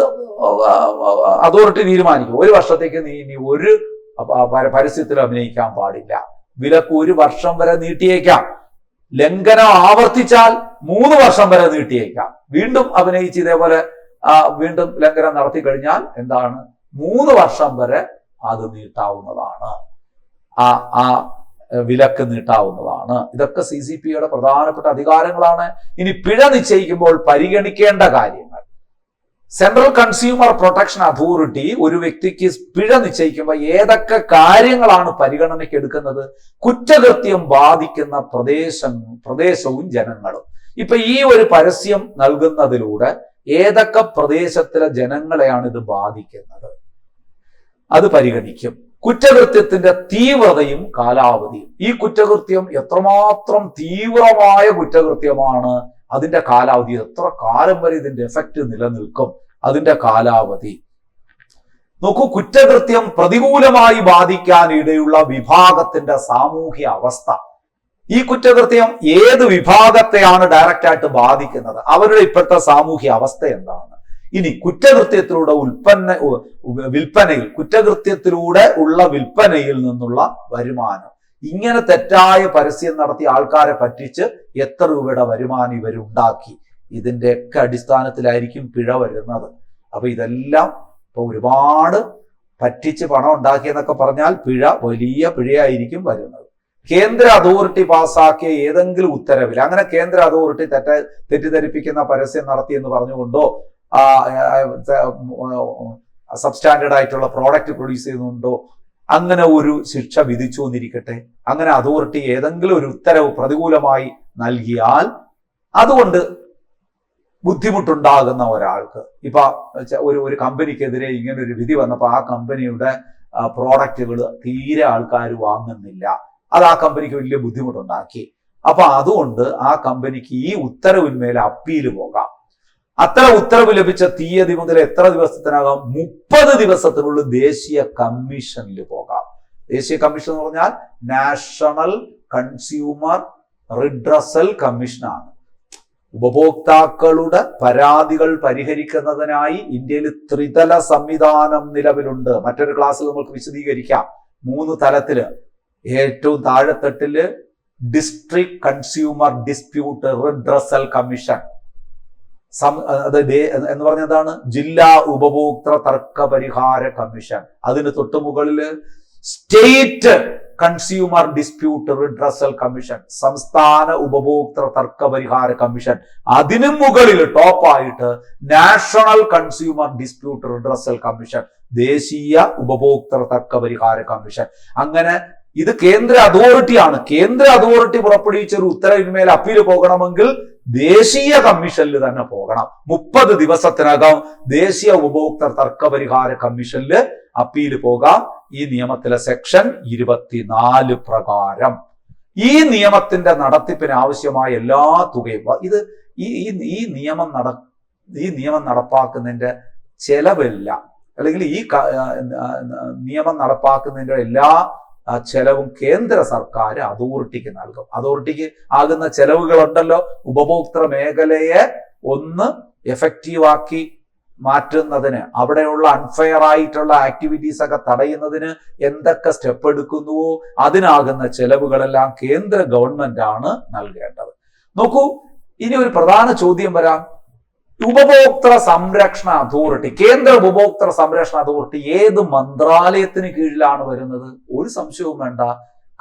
അതോറിറ്റി തീരുമാനിക്കും. ഒരു വർഷത്തേക്ക് നീ ഇനി ഒരു പരസ്യത്തിൽ അഭിനയിക്കാൻ പാടില്ല. വിലക്ക് ഒരു വർഷം വരെ നീട്ടിയേക്കാം. ലംഘനം ആവർത്തിച്ചാൽ മൂന്ന് വർഷം വരെ നീട്ടിയേക്കാം. വീണ്ടും അഭിനയിച്ച് ഇതേപോലെ വീണ്ടും ലംഘനം നടത്തി കഴിഞ്ഞാൽ എന്താണ്? മൂന്ന് വർഷം വരെ അത് നീട്ടാവുന്നതാണ്. ആ ആ വിലക്ക് നീട്ടാവുന്നതാണ്. ഇതൊക്കെ സി സി പിയുടെ പ്രധാനപ്പെട്ട അധികാരങ്ങളാണ്. ഇനി പിഴ നിശ്ചയിക്കുമ്പോൾ പരിഗണിക്കേണ്ട കാര്യങ്ങൾ. സെൻട്രൽ കൺസ്യൂമർ പ്രൊട്ടക്ഷൻ അതോറിറ്റി ഒരു വ്യക്തിക്ക് പിഴ നിശ്ചയിക്കുമ്പോൾ ഏതൊക്കെ കാര്യങ്ങളാണ് പരിഗണനയ്ക്ക് എടുക്കുന്നത്? കുറ്റകൃത്യം ബാധിക്കുന്ന പ്രദേശം പ്രദേശവും ജനങ്ങളും. ഇപ്പൊ ഈ ഒരു പരസ്യം നൽകുന്നതിലൂടെ ഏതൊക്കെ പ്രദേശത്തിലെ ജനങ്ങളെയാണ് ഇത് ബാധിക്കുന്നത്? അത് പരിഗണിക്കും. കുറ്റകൃത്യത്തിന്റെ തീവ്രതയും കാലാവധിയും. ഈ കുറ്റകൃത്യം എത്രമാത്രം തീവ്രമായ കുറ്റകൃത്യമാണ് അതിന്റെ കാലാവധി എത്ര കാലം വരെ ഇതിന്റെ എഫക്റ്റ് നിലനിൽക്കും അതിന്റെ കാലാവധി. നോക്കൂ കുറ്റകൃത്യം പ്രതികൂലമായി ബാധിക്കാൻ ഇടയുള്ള വിഭാഗത്തിന്റെ സാമൂഹ്യ അവസ്ഥ. ഈ കുറ്റകൃത്യം ഏത് വിഭാഗത്തെയാണ് ഡയറക്റ്റായിട്ട് ബാധിക്കുന്നത്? അവരുടെ ഇപ്പോഴത്തെ സാമൂഹ്യ അവസ്ഥ എന്താണ്? ഇനി കുറ്റകൃത്യത്തിലൂടെ ഉൽപ്പന്ന വിൽപ്പനയിൽ കുറ്റകൃത്യത്തിലൂടെ ഉള്ള വിൽപ്പനയിൽ നിന്നുള്ള വരുമാനം. ഇങ്ങനെ തെറ്റായ പരസ്യം നടത്തി ആൾക്കാരെ പറ്റിച്ച് എത്ര രൂപയുടെ വരുമാനം ഇവരുണ്ടാക്കി ഇതിന്റെ ഒക്കെ അടിസ്ഥാനത്തിലായിരിക്കും പിഴ വരുന്നത്. അപ്പൊ ഇതെല്ലാം ഇപ്പൊ ഒരുപാട് പറ്റിച്ച് പണം ഉണ്ടാക്കിയെന്നൊക്കെ പറഞ്ഞാൽ പിഴ വലിയ പിഴയായിരിക്കും വരുന്നത്. കേന്ദ്ര അതോറിറ്റി പാസാക്കിയ ഏതെങ്കിലും ഉത്തരവിൽ അങ്ങനെ കേന്ദ്ര അതോറിറ്റി തെറ്റ തെറ്റിദ്ധരിപ്പിക്കുന്ന പരസ്യം നടത്തി എന്ന് പറഞ്ഞുകൊണ്ടോ സബ്സ്റ്റാൻഡേർഡ് ആയിട്ടുള്ള പ്രോഡക്റ്റ് പ്രൊഡ്യൂസ് ചെയ്യുന്നുണ്ടോ? അങ്ങനെ ഒരു ശിക്ഷ വിധിച്ചു എന്നിരിക്കട്ടെ. അങ്ങനെ അതോറിറ്റി ഏതെങ്കിലും ഒരു ഉത്തരവ് പ്രതികൂലമായി നൽകിയാൽ അതുകൊണ്ട് ബുദ്ധിമുട്ടുണ്ടാകുന്ന ഒരാൾക്ക്. ഇപ്പൊ ഒരു ഒരു കമ്പനിക്കെതിരെ ഇങ്ങനെ ഒരു വിധി വന്നപ്പോൾ ആ കമ്പനിയുടെ പ്രോഡക്റ്റുകൾ തീരെ ആൾക്കാർ വാങ്ങുന്നില്ല. അത് ആ കമ്പനിക്ക് വലിയ ബുദ്ധിമുട്ടുണ്ടാക്കി. അപ്പൊ അതുകൊണ്ട് ആ കമ്പനിക്ക് ഈ ഉത്തരവിന്മേൽ അപ്പീൽ പോകാം. അത്ര ഉത്തരവ് ലഭിച്ച തീയതി മുതൽ എത്ര ദിവസത്തിനകം മുപ്പത് ദിവസത്തിനുള്ളിൽ ദേശീയ കമ്മീഷനിൽ പോകാം. ദേശീയ കമ്മീഷൻ എന്ന് പറഞ്ഞാൽ നാഷണൽ കൺസ്യൂമർ റിഡ്രസൽ കമ്മീഷനാണ്. ഉപഭോക്താക്കളുടെ പരാതികൾ പരിഹരിക്കുന്നതിനായി ഇന്ത്യയിൽ ത്രിതല സംവിധാനം നിലവിലുണ്ട്. മറ്റൊരു ക്ലാസ്സിൽ നമുക്ക് വിശദീകരിക്കാം. മൂന്ന് തലത്തിൽ. ഏറ്റവും താഴെത്തട്ടിൽ district consumer dispute redressal commission. Some പറഞ്ഞ എന്താണ്? എന്ന് ജില്ലാ ഉപഭോക്തൃ തർക്ക പരിഹാര കമ്മീഷൻ. അതിന് തൊട്ടു മുകളിൽ state consumer dispute redressal commission സംസ്ഥാന ഉപഭോക്തൃ തർക്ക പരിഹാര കമ്മീഷൻ. അതിനു മുകളിൽ ടോപ്പായിട്ട് national consumer dispute redressal commission ദേശീയ ഉപഭോക്തൃ തർക്ക പരിഹാര കമ്മീഷൻ. അങ്ങനെ ഇത് കേന്ദ്ര അതോറിറ്റിയാണ്. കേന്ദ്ര അതോറിറ്റി പുറപ്പെടുവിച്ച ഒരു ഉത്തരവിന്മേൽ അപ്പീൽ പോകണമെങ്കിൽ ദേശീയ കമ്മീഷനിൽ തന്നെ പോകണം. മുപ്പത് ദിവസത്തിനകം ദേശീയ ഉപഭോക്തൃ തർക്കപരിഹാര കമ്മീഷനിൽ അപ്പീൽ പോകാം. ഈ നിയമത്തിലെ സെക്ഷൻ ഇരുപത്തിനാല് പ്രകാരം. ഈ നിയമത്തിന്റെ നടത്തിപ്പിന് ആവശ്യമായ എല്ലാ തുകയും ഇത് ഈ ഈ നിയമം നട ഈ നിയമം നടപ്പാക്കുന്നതിന്റെ ചെലവെല്ലാം. അല്ലെങ്കിൽ ഈ നിയമം നടപ്പാക്കുന്നതിന്റെ എല്ലാ ചെലവും കേന്ദ്ര സർക്കാർ അതോറിറ്റിക്ക് നൽകും. അതോറിറ്റിക്ക് ആകുന്ന ചെലവുകളുണ്ടല്ലോ. ഉപഭോക്തൃ മേഖലയെ ഒന്ന് എഫക്റ്റീവാക്കി മാറ്റുന്നതിന് അവിടെയുള്ള അൺഫെയർ ആയിട്ടുള്ള ആക്ടിവിറ്റീസ് ഒക്കെ തടയുന്നതിന് എന്തൊക്കെ സ്റ്റെപ്പ് എടുക്കുന്നുവോ അതിനാകുന്ന ചെലവുകളെല്ലാം കേന്ദ്ര ഗവൺമെന്റ് ആണ് നൽകേണ്ടത്. നോക്കൂ ഇനി ഒരു പ്രധാന ചോദ്യം വരാം. ഉപഭോക്തൃ സംരക്ഷണ അതോറിറ്റി കേന്ദ്ര ഉപഭോക്തൃ സംരക്ഷണ അതോറിറ്റി ഏത് മന്ത്രാലയത്തിന് കീഴിലാണ് വരുന്നത്? ഒരു സംശയവും വേണ്ട.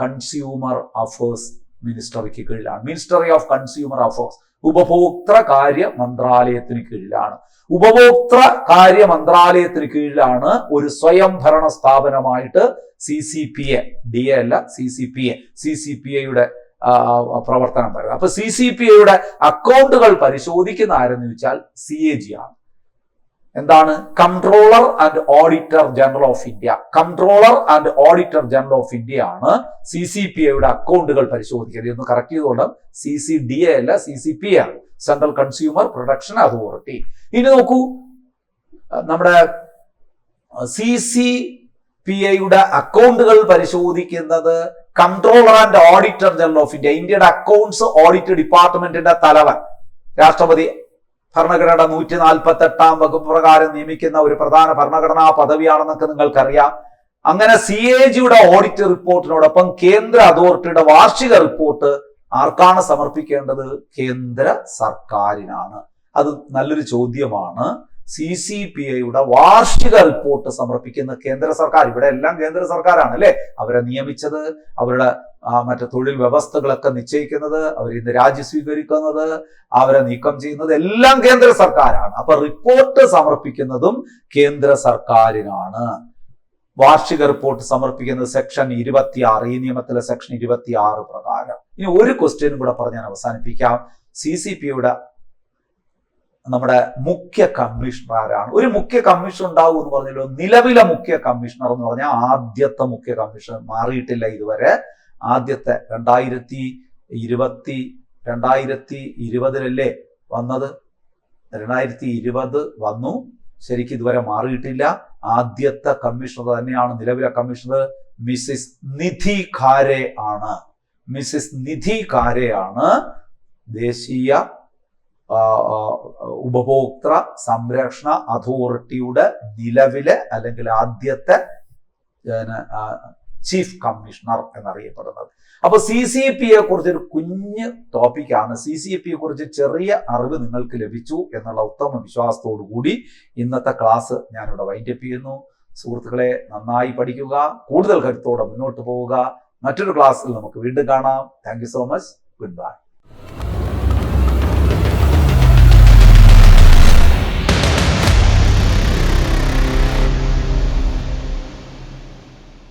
കൺസ്യൂമർ അഫേഴ്സ് മിനിസ്റ്ററിക്ക് കീഴിലാണ്. മിനിസ്റ്ററി ഓഫ് കൺസ്യൂമർ അഫേഴ്സ് ഉപഭോക്തൃ കാര്യ മന്ത്രാലയത്തിന് കീഴിലാണ്. ഉപഭോക്തൃ കാര്യ മന്ത്രാലയത്തിന് കീഴിലാണ് ഒരു സ്വയംഭരണ സ്ഥാപനമായിട്ട് C C P A D A അല്ല C C P A C C P എയുടെ പ്രവർത്തനം പറയുന്നത് അപ്പൊ സി സി പി എയുടെ അക്കൗണ്ടുകൾ പരിശോധിക്കുന്ന ആരെന്ന് വെച്ചാൽ സി എ ജി ആണ്. എന്താണ്? Controller and auditor general of India controller and auditor general of India ആണ് സി സി പി ഐയുടെ അക്കൗണ്ടുകൾ പരിശോധിക്കുന്നത്. ഇതൊന്ന് കറക്റ്റ് ചെയ്തുകൊണ്ട് സി സി ഡി എ അല്ല സി സി പി ആണ്. സെൻട്രൽ കൺസ്യൂമർ പ്രൊഡക്ഷൻ അതോറിറ്റി ഇനി നോക്കൂ. നമ്മുടെ സി സി പി ഐയുടെ അക്കൗണ്ടുകൾ പരിശോധിക്കുന്നത് controller and auditor general of India ഇന്ത്യയുടെ അക്കൗണ്ട്സ് ഓഡിറ്റ് ഡിപ്പാർട്ട്മെന്റിന്റെ തലവൻ. രാഷ്ട്രപതി ഭരണഘടന നൂറ്റി നാൽപ്പത്തി എട്ടാം വകുപ്പ് പ്രകാരം നിയമിക്കുന്ന ഒരു പ്രധാന ഭരണഘടനാ പദവിയാണെന്നൊക്കെ നിങ്ങൾക്കറിയാം. അങ്ങനെ സി എ ജിയുടെ ഓഡിറ്റ് റിപ്പോർട്ടിനോടൊപ്പം കേന്ദ്ര അതോറിറ്റിയുടെ വാർഷിക റിപ്പോർട്ട് ആർക്കാണ് സമർപ്പിക്കേണ്ടത്? കേന്ദ്ര സർക്കാരിനാണ്. അത് നല്ലൊരു ചോദ്യമാണ്. സി സി പി ഐയുടെ വാർഷിക റിപ്പോർട്ട് സമർപ്പിക്കുന്ന കേന്ദ്ര സർക്കാർ. ഇവിടെ എല്ലാം കേന്ദ്ര സർക്കാരാണ് അല്ലെ? അവരെ നിയമിച്ചത് അവരുടെ മറ്റു തൊഴിൽ വ്യവസ്ഥകളൊക്കെ നിശ്ചയിക്കുന്നത് അവർ ഇന്ന് രാജി സ്വീകരിക്കുന്നത് അവരെ നീക്കം ചെയ്യുന്നത് എല്ലാം കേന്ദ്ര സർക്കാരാണ്. അപ്പൊ റിപ്പോർട്ട് സമർപ്പിക്കുന്നതും കേന്ദ്ര സർക്കാരിനാണ്. വാർഷിക റിപ്പോർട്ട് സമർപ്പിക്കുന്നത് സെക്ഷൻ ഇരുപത്തിയാറ് ഈ നിയമത്തിലെ സെക്ഷൻ ഇരുപത്തിയാറ് പ്രകാരം. ഇനി ഒരു ക്വസ്റ്റ്യനും കൂടെ പറഞ്ഞ് ഞാൻ അവസാനിപ്പിക്കാം. സി സി പിയുടെ നമ്മുടെ മുഖ്യ കമ്മീഷണറാണ്. ഒരു മുഖ്യ കമ്മീഷൻ ഉണ്ടാവും എന്ന് പറഞ്ഞല്ലോ നിലവിലെ മുഖ്യ കമ്മീഷണർ എന്ന് പറഞ്ഞാൽ ആദ്യത്തെ മുഖ്യ കമ്മീഷൻ മാറിയിട്ടില്ല ഇതുവരെ. ആദ്യത്തെ രണ്ടായിരത്തി ഇരുപത്തി രണ്ടായിരത്തി ഇരുപതിലല്ലേ വന്നത്? രണ്ടായിരത്തി ഇരുപത് വന്നു. ശരിക്കും ഇതുവരെ മാറിയിട്ടില്ല. ആദ്യത്തെ കമ്മീഷണർ തന്നെയാണ് നിലവിലെ കമ്മീഷണർ മിസ്സിസ് നിധി ഖാരെ ആണ്. മിസ്സിസ് നിധി ഖാരെ ആണ്. ദേശീയ ഉപഭോക്തൃ സംരക്ഷണ അതോറിറ്റിയുടെ നിലവിലെ അല്ലെങ്കിൽ ആദ്യത്തെ ചീഫ് കമ്മീഷണർ എന്നറിയപ്പെടുന്നത്. അപ്പൊ സി സി പി യെ കുറിച്ച് ഒരു കുഞ്ഞ് ടോപ്പിക്കാണ്. സി സി പി യെ കുറിച്ച് ചെറിയ അറിവ് നിങ്ങൾക്ക് ലഭിച്ചു എന്നുള്ള ഉത്തമ വിശ്വാസത്തോടു കൂടി ഇന്നത്തെ ക്ലാസ് ഞാനിവിടെ വൈൻഡപ്പ് ചെയ്യുന്നു. സുഹൃത്തുക്കളെ നന്നായി പഠിക്കുക കൂടുതൽ കരുത്തോടെ മുന്നോട്ട് പോവുക. മറ്റൊരു ക്ലാസ്സിൽ നമുക്ക് വീണ്ടും കാണാം. Thank so much goodbye